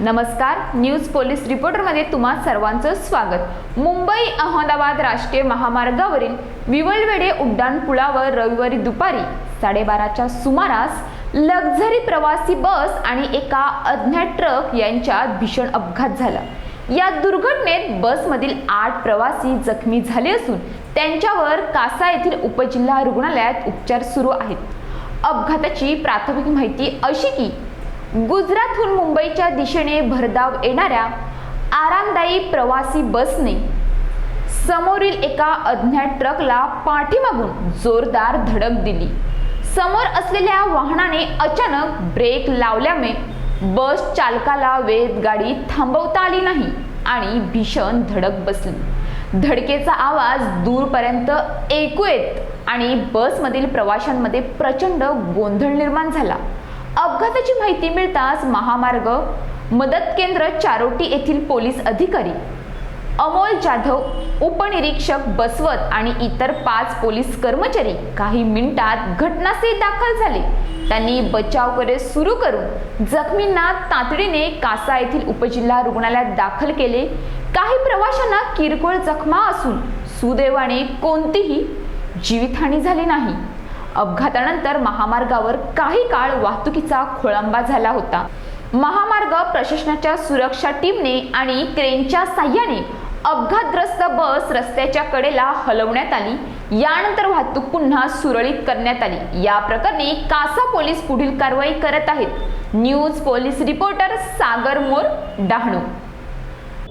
नमस्कार news police रिपोर्टरमध्ये तुम्हा सर्वांचं स्वागत. मुंबई अहमदाबाद राष्ट्रीय महामार्गावरील विवळवेडे उड्डाण पुलावर रविवारी दुपारी साडेबाराच्या सुमारास लक्झरी प्रवासी बस आणि एका अज्ञात ट्रक यांच्यात भीषण अपघात झाला. या दुर्घटनेत बसमधील आठ प्रवासी जखमी झाले असून त्यांच्यावर कासा येथील उपजिल्हा रुग्णालयात उपचार सुरू आहेत. अपघाताची प्राथमिक माहिती अशी की गुजरातहून मुंबईच्या दिशेने भरधाव येणाऱ्या आरामदायी प्रवासी बसने समोरील एका अज्ञात ट्रकला पाठीमागून जोरदार धडक दिली. समोर असलेल्या वाहनाने अचानक ब्रेक लावल्यामुळे बस चालकाला वेळेत गाडी थांबवता आली नाही आणि भीषण धडक बसली. धडकेचा आवाज दूरपर्यंत ऐकू येत आणि बसमधील प्रवाशांमध्ये प्रचंड गोंधळ निर्माण झाला. अपघाताची माहिती मिळताच महामार्ग मदत केंद्र चारोटी येथील पोलीस अधिकारी अमोल जाधव उपनिरीक्षक बसवत आणि इतर पाच पोलीस कर्मचारी काही मिनिटात घटनास्थळी दाखल झाले. त्यांनी बचाव कार्य सुरू करून जखमींना तातडीने कासा येथील उपजिल्हा रुग्णालयात दाखल केले. काही प्रवाशांना किरकोळ जखमा असून सुदैवाने कोणतीही जीवितहानी झाली नाही. अपघातानंतर महामार्गावर काही काळ वाहतुकीचा खोळंबा झाला होता. महामार्ग प्रशासनाच्या सुरक्षा टीमने आणि क्रेनच्या साह्याने अपघातग्रस्त बस रस्त्याच्या कडेला हलवण्यात आली. यानंतर वाहतूक पुन्हा सुरळीत करण्यात आली. या प्रकरणी कासा पोलीस पुढील कारवाई करत आहेत. News police reporter Sagar More Dahanu